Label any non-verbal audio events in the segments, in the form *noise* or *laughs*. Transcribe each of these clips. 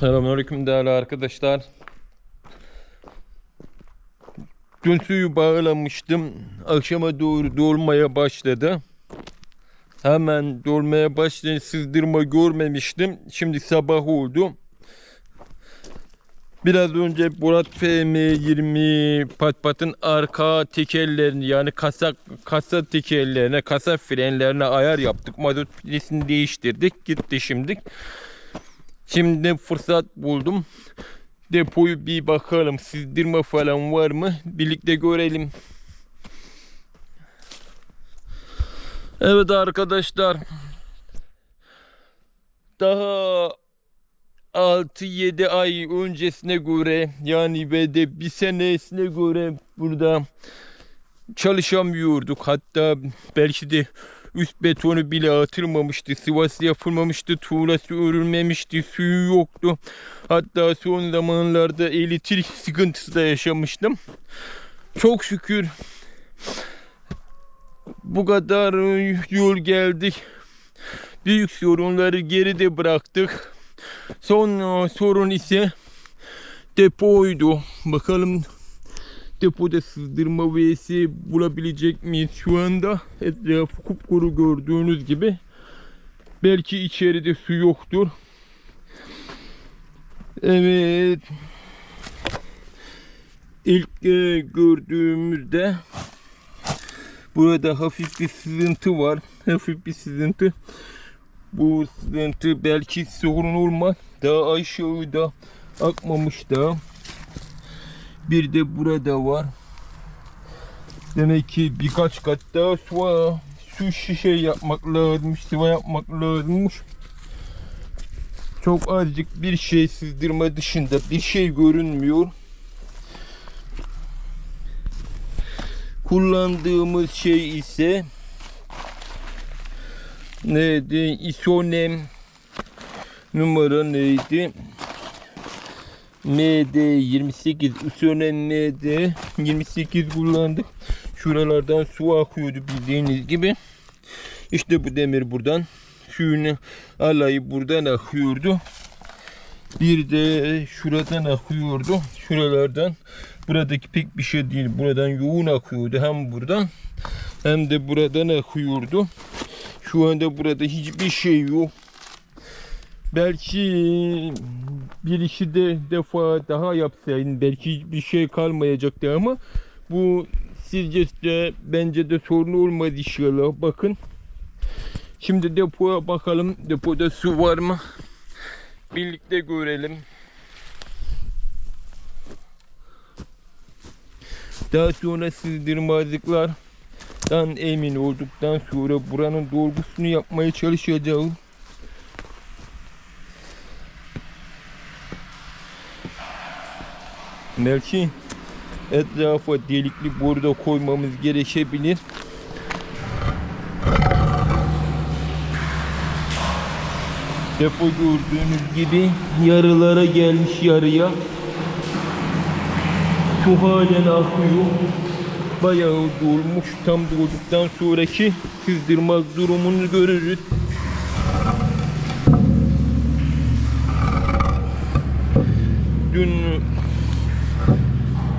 Selamünaleyküm değerli arkadaşlar. Dün suyu bağlamıştım. Akşama doğru dolmaya başladı. Hemen dolmaya başlayınca sızdırma görmemiştim. Şimdi sabah oldu. Biraz önce Murat FM20 pat patın arka tekerlerini yani kasa kasa tekerlerine, kasa frenlerine ayar yaptık. Mazot pilesini değiştirdik. Gitti şimdi. Şimdi fırsat buldum. Depoyu bir bakalım. Sizdirme falan var mı? Birlikte görelim. Evet arkadaşlar. Daha 6-7 ay öncesine göre yani ve de bir senesine göre burada çalışamıyorduk. Hatta belki de üst betonu bile atılmamıştı. Sıvası yapılmamıştı. Tuğlası örülmemişti. Suyu yoktu. Hatta son zamanlarda elektrik sıkıntısı da yaşamıştım. Çok şükür bu kadar yol geldik. Büyük sorunları geride bıraktık. Son sorun ise depoydu. Bakalım depoda sızdırma vesi bulabilecek miyiz şu anda? Etrafı kupkuru gördüğünüz gibi. Belki içeride su yoktur. Evet. İlk e, gördüğümüzde burada hafif bir sızıntı var. Hafif bir sızıntı. Bu sızıntı belki sorun olmaz. Daha aşağıda akmamış daha. Bir de burada var. Demek ki birkaç kat daha su, su şişe yapmak lazımmış, sıva yapmak lazımmış. Çok azıcık bir şey sızdırma dışında bir şey görünmüyor. Kullandığımız şey ise neydi? Isonem numara neydi? MD 28 Isonem MD 28 kullandık. Şuralardan su akıyordu bildiğiniz gibi. İşte bu demir buradan suyunu alayı buradan akıyordu. Bir de şuradan akıyordu. Şuralardan. Buradaki pek bir şey değil. Buradan yoğun akıyordu. Hem buradan hem de buradan akıyordu. Şu anda burada hiçbir şey yok. Belki bir iki de defa daha yapsaydın belki hiçbir şey kalmayacaktı ama bu sizce de bence de sorun olmadı inşallah. Bakın. Şimdi depoya bakalım. Depoda su var mı? Birlikte görelim. Daha sonra sızdırmazlıklardan emin olduktan sonra buranın dolgusunu yapmaya çalışacağım. Belki etrafa delikli burada koymamız gerekebilir. Depo gördüğünüz gibi yarılara gelmiş yarıya. Su halen akıyor. Bayağı dolmuş. Tam dolduktan sonraki sızdırmaz durumunu görürüz. Dün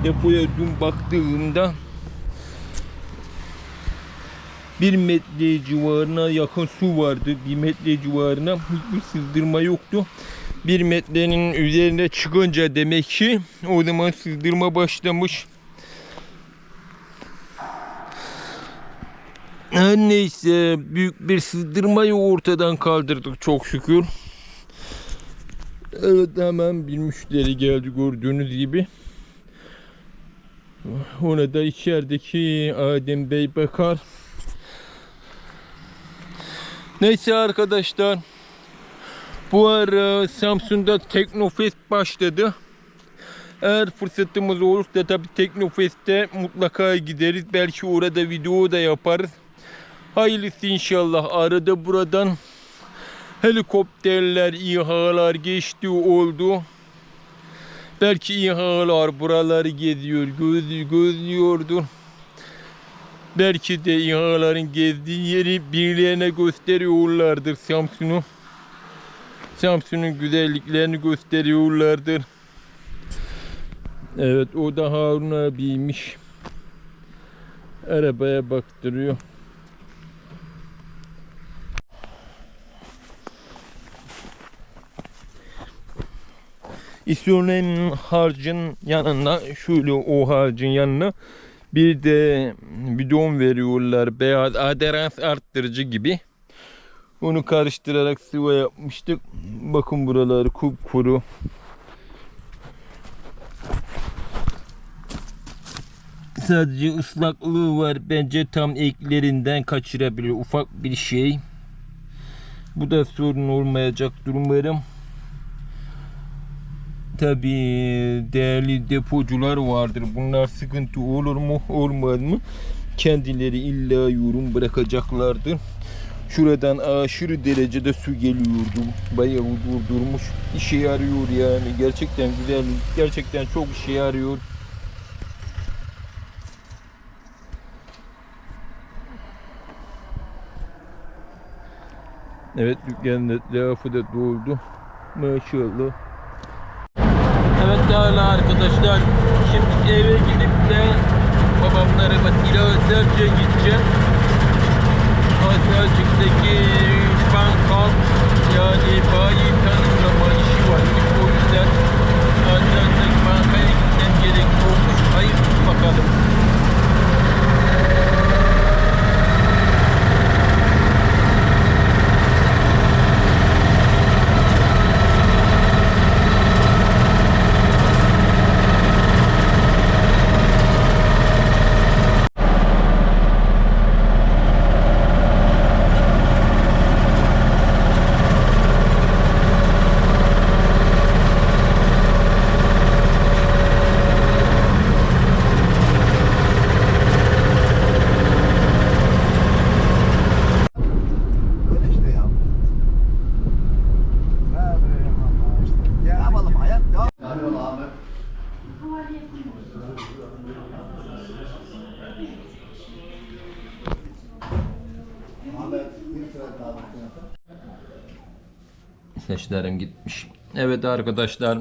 depoya dün baktığımda bir metre civarına yakın su vardı. Bir metre civarına hiçbir sızdırma yoktu. Bir metrenin üzerine çıkınca demek ki o zaman sızdırma başlamış. Her neyse büyük bir sızdırmayı ortadan kaldırdık çok şükür. Evet hemen bir müşteri geldi gördüğünüz gibi. Ona da içerideki Adem Bey bakar. Neyse arkadaşlar. Bu ara Samsun'da Teknofest başladı. Eğer fırsatımız olursa tabi Teknofest'te mutlaka gideriz. Belki orada video da yaparız. Hayırlısı inşallah. Arada buradan helikopterler, İHA'lar geçti oldu. Belki İHA'lar buraları geziyor, göz, gözlüyordur. Belki de İHA'ların gezdiği yeri birilerine gösteriyorlardır Samsun'u. Samsun'un güzelliklerini gösteriyorlardır. Evet o da Harun abiymiş. Arabaya baktırıyor. İsyonen harcın yanına şöyle o harcın yanına bir de bidon veriyorlar beyaz aderans arttırıcı gibi. Onu karıştırarak sıva yapmıştık. Bakın buralar kupkuru. Sadece ıslaklığı var. Bence tam eklerinden kaçırabilir. Ufak bir şey. Bu da sorun olmayacaktır umarım. Tabi değerli depocular vardır. Bunlar sıkıntı olur mu olmaz mı? Kendileri illa yorum bırakacaklardır. Şuradan aşırı derecede su geliyordu. Bayağı durdurmuş. İşe yarıyor yani. Gerçekten güzel. Gerçekten çok işe yarıyor. Evet dükkanın etrafı da doldu. Maşallah. Evet değerli arkadaşlar. Şimdi eve gidip de babamlara Vasile Özerce'ye gideceğim. Asarcık'taki bankal yani bayi tanımlama işi varmış. O yüzden Asarcık bankaya gitmem gerek olmuş. Hayır bakalım. Bir Saçlarım gitmiş. Evet arkadaşlar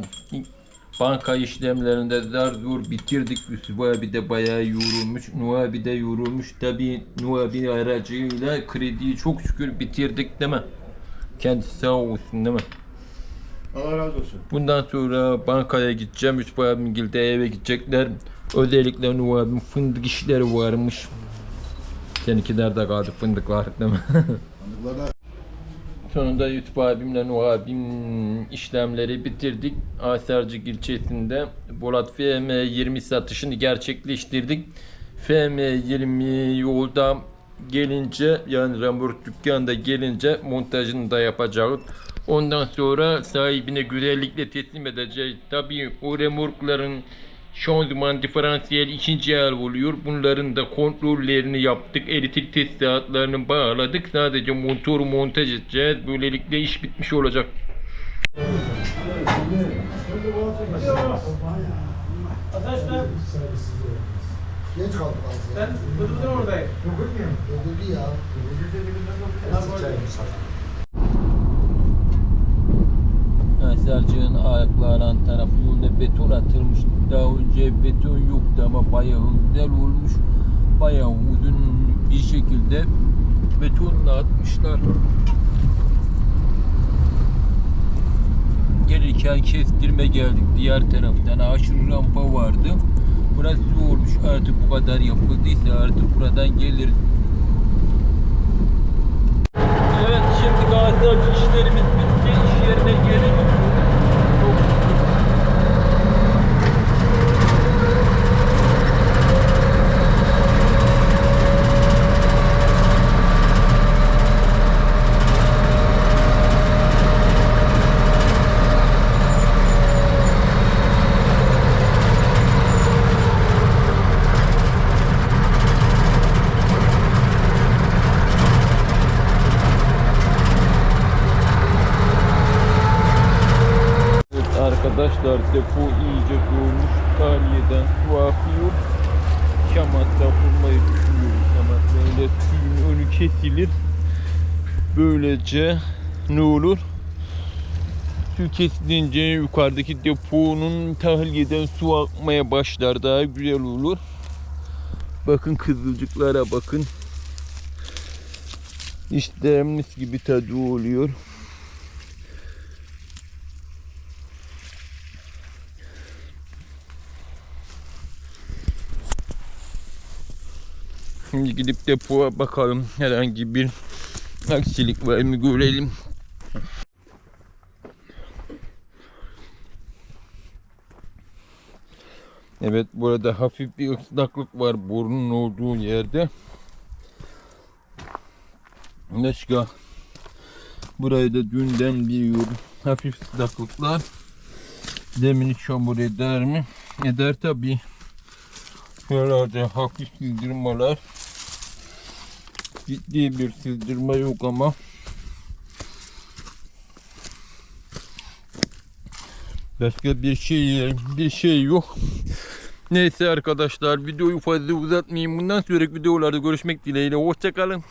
banka işlemlerinde zar zor bitirdik. Abi de bayağı yorulmuş. Abi de yorulmuş. Tabi abi aracıyla krediyi çok şükür bitirdik değil mi? Kendisi sağ olsun değil mi? Allah razı olsun. Bundan sonra bankaya gideceğim. Yusuf abim de eve gidecekler. Özellikle Nuh abim fındık işleri varmış. Seninkiler de kaldı fındıklar değil mi? *laughs* Fındıklarda Sonunda Yusuf abimle Nuh abim işlemleri bitirdik. Asarcık ilçesinde Bolat FM 20 satışını gerçekleştirdik. FM 20 yolda gelince yani remork dükkanda gelince montajını da yapacağız. Ondan sonra sahibine güzellikle teslim edeceğiz. Tabii o remorkların şanzıman diferansiyel ikinci el oluyor. Bunların da kontrollerini yaptık. Elektrik tesisatlarını bağladık. Sadece motoru montaj edeceğiz. Böylelikle iş bitmiş olacak. geç kaldık. Ben Bıdık'ın oradayım. Öldürdü ya. Nasıl çay Selçuk'un ayaklarının tarafı yolda beton atılmış. Daha önce beton yoktu ama bayağı güzel olmuş. Bayağı uzun bir şekilde betonla atmışlar. Gelirken kestirme geldik diğer taraftan. Aşırı rampa vardı. Burası olmuş artık bu kadar yapıldıysa artık buradan gelir. Evet şimdi Gaziantep işlerimiz bitti. İş yerine geri dönüyoruz. Çok şükür. Evet arkadaşlar depo iyice dolmuş. Tahliyeden su akıyor. Şamat'ta kurmayı düşünüyoruz. Şamat'ta öyle suyun önü kesilir. Böylece ne olur? Su kesilince yukarıdaki deponun tahliyeden su akmaya başlar. Daha güzel olur. Bakın kızılcıklara bakın. İşte mis gibi tadı oluyor. Şimdi gidip depoya bakalım. Herhangi bir aksilik var mı görelim. Evet burada hafif bir ıslaklık var borunun olduğu yerde. Başka burayı da dünden biliyorum. Hafif ıslaklıklar demini çamur eder mi? Eder tabi. Şuralarda hafif sızdırmalar. Ciddi bir sızdırma yok ama Başka bir şey bir şey yok. Neyse arkadaşlar videoyu fazla uzatmayayım. Bundan sonraki videolarda görüşmek dileğiyle. Hoşçakalın.